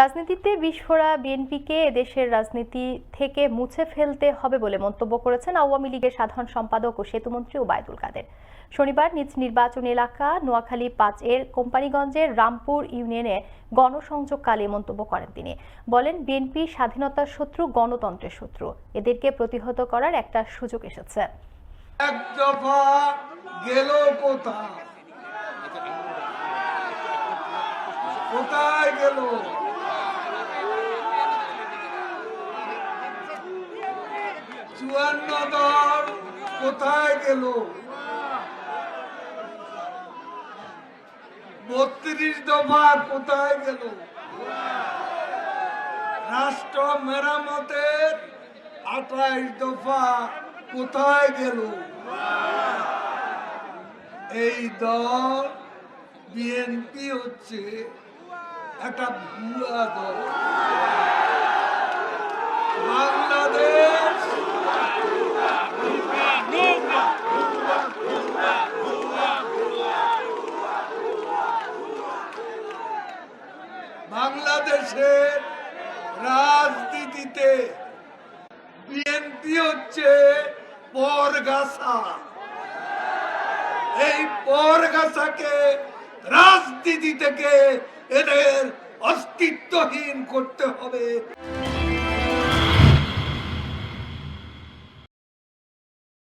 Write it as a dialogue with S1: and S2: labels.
S1: রাজনীতিতে বিস্ফোরা বিএনপিকে দেশের রাজনীতি থেকে মুছে ফেলতে হবে বলে মন্তব্য করেছেন আওয়ামী লীগের সাধারণ সম্পাদক ও সেতুমন্ত্রী ওবায়দুল কাদের। শনিবার নিজ নির্বাচন এলাকা নোয়াখালী পাঁচ এর কোম্পানিগঞ্জের রামপুর ইউনিয়নে গণসংযোগকালে মন্তব্য করেন তিনি। বলেন, বিএনপি স্বাধীনতার শত্রু, গণতন্ত্রের শত্রু। এদেরকে প্রতিহত করার একটা সুযোগ এসেছে।
S2: কোথায় গেল? চুয়ান্ন দল কোথায় গেল? বত্রিশ দফা কোথায় গেল? রাষ্ট্র মেরামতের আঠাইশ দফা কোথায় গেল? এই দল বিএনপি হচ্ছে একটা ভুয়া দল। বাংলাদেশের রাজনীতিতে বিএনপি হচ্ছে পরগাছা। এই পরগাছাকে রাজনীতি থেকে এদের অস্তিত্বহীন করতে হবে।